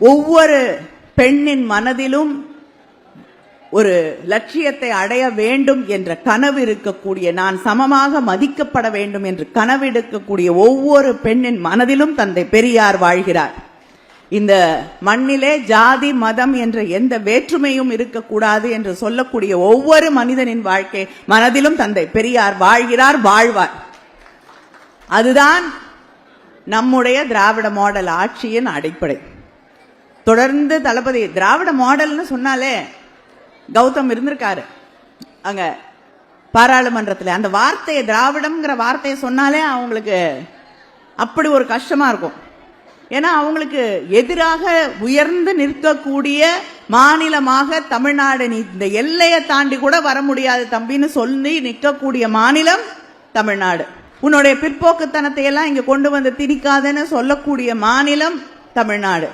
ஒவ்வொரு பெண்ணின் மனதிலும் ஒரு லட்சியத்தை அடைய வேண்டும் என்ற கனவு இருக்கக்கூடிய நான் சமமாக மதிக்கப்பட வேண்டும் என்று கனவு எடுக்கக்கூடிய ஒவ்வொரு பெண்ணின் மனதிலும் தந்தை பெரியார் வாழ்கிறார். இந்த மண்ணிலே ஜாதி மதம் என்ற எந்த வேற்றுமையும் இருக்கக்கூடாது என்று சொல்லக்கூடிய ஒவ்வொரு மனிதனின் வாழ்க்கை மனதிலும் தந்தை பெரியார் வாழ்கிறார் வாழ்வார். அதுதான் நம்முடைய திராவிட மாடல் ஆட்சியின் அடிப்படை. தொடர்ந்து தளபதி திராவிட மாடல்னு சொன்னாலே கௌதம் இருந்திருக்காரு. அங்க பாராளுமன்றத்தில். அந்த வார்த்தையை திராவிடம்ங்கிற வார்த்தையை சொன்னாலே அவங்களுக்கு அப்படி ஒரு கஷ்டமா இருக்கும். ஏன்னா அவங்களுக்கு எதிராக உயர்ந்து நிற்கக்கூடிய மாநிலமாக தமிழ்நாடு நீ இந்த எல்லையை தாண்டி கூட வர முடியாது தம்பின்னு சொல்லி நிற்கக்கூடிய மாநிலம் தமிழ்நாடு. உன்னுடைய பிற்போக்குத்தனத்தை எல்லாம் இங்க கொண்டு வந்து திணிக்காதன்னு சொல்லக்கூடிய மாநிலம் தமிழ்நாடு.